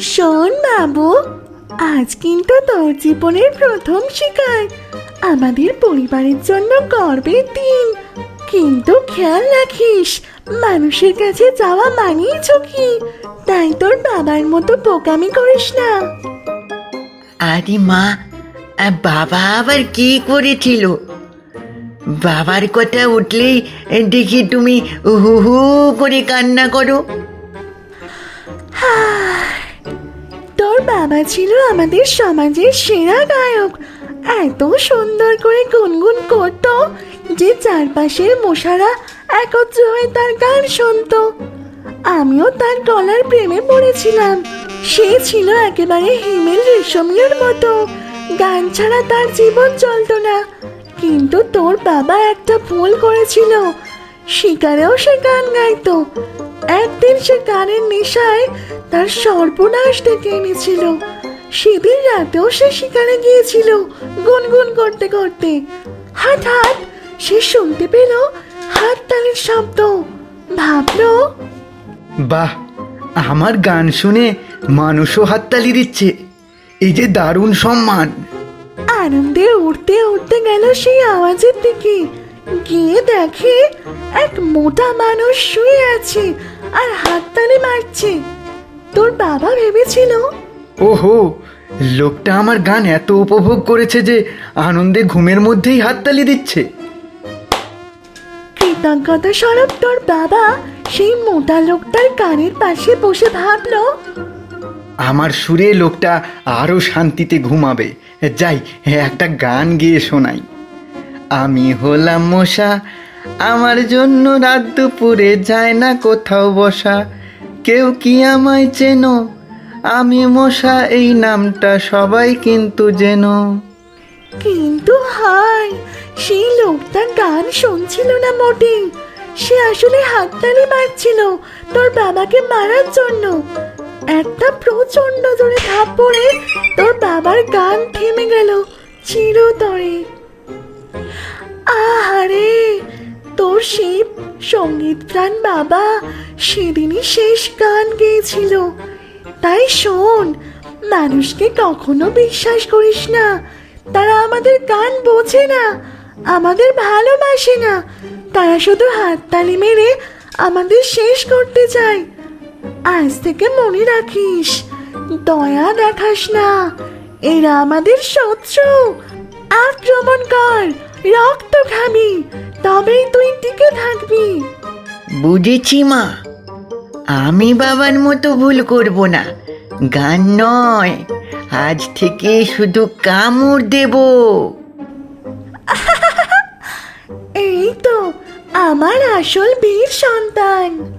শোন বাবু আজ কিন্তু তোর জীবনের প্রথম শিকার। আমাদের পরিবারের জন্য গর্বের দিন। কিন্তু খেয়াল রাখিস মানুষের কাছে যাওয়া মানেই ঝুঁকি। তাই তোর বাবার মতো বোকামি করিস না। আরে মা বাবা আবার কি করেছিল? বাবার কথা উঠলেই দেখি তুমি হু হু করে কান্না করো। তোর বাবা ছিল আমাদের সমাজের সেরা গায়ক। এত সুন্দর করে গুনগুন করত যে চারপাশের মশারা একত্র হয়ে তার গান শুনতো। আমিও তার গলার প্রেমে পড়েছিলাম। সে ছিল একেবারে হিমেল রেশমিয়ার মতো। গান ছাড়া তার জীবন চলতো না। কিন্তু তোর বাবা একটা ভুল করেছিল। শিকারেও সে গান গাইতো। একদিন সে গানের নেশায় তার সর্বনাশ ডেকে এনেছিল। সেদিন রাতেও সে শিকারে গিয়েছিল গুনগুন করতে করতে। হঠাৎ সে শুনতে পেল হাত তালির শব্দ। ভাবলো বাহ আমার গান শুনে মানুষও হাততালি দিচ্ছে। এই যে দারুণ সম্মান। আনন্দে উঠতে উঠতে গেল সেই আওয়াজের দিকে। গিয়ে দেখে এক মোটা মানুষ শুয়ে আছে আর হাততালি মারছে। তোর বাবা ভেবেছিল ওহো লোকটা আমার গান এত উপভোগ করেছে যে আনন্দে ঘুমের মধ্যেই হাততালি দিচ্ছে। কৃতজ্ঞতা স্বরূপ তোর বাবা সেই মোটা লোকটার কানের পাশে বসে ভাবলো আমার সুরে লোকটা আরও শান্তিতে ঘুমাবে। যাই একটা গান গেয়ে শোনাই। আমি হলাম মশা। আমার জন্য রাত দুপুরে যায় না কোথাও বসা। কেউ কি আমায় চেনো? আমি মশা, এই নামটা সবাই কিন্তু যেন কিন্তু হায়, সেই লোকটা গান শুনছিল না মোটেই সে আসলে হাততালি মারছিল তোর বাবাকে মারার জন্য। একটা প্রচণ্ড জোরে ধাপ পড়ে তোর বাবার গান থেমে গেল চিরতরে। তোর সেই সংগীত প্রাণ বাবা, সেদিনই শেষ গান গেয়েছিল। তাই শোন, মানুষকে কখনো বিশ্বাস করিস না। তারা আমাদের গান বোঝে না, আমাদের ভালোবাসে না। তারা শুধু হাততালি মেরে আমাদের শেষ করতে চায়। আজ থেকে মনে রাখিস, দয়া দেখাস না। এরা আমাদের শত্রু। আক্রমণ কর, রক্ত খাবি তবেই তুই বুঝেছি মা। আমি বাবার মতো ভুল করব না। গান নয়। আজ থেকে শুধু কামড় দেব। এই তো, আমার আসল বীর সন্তান।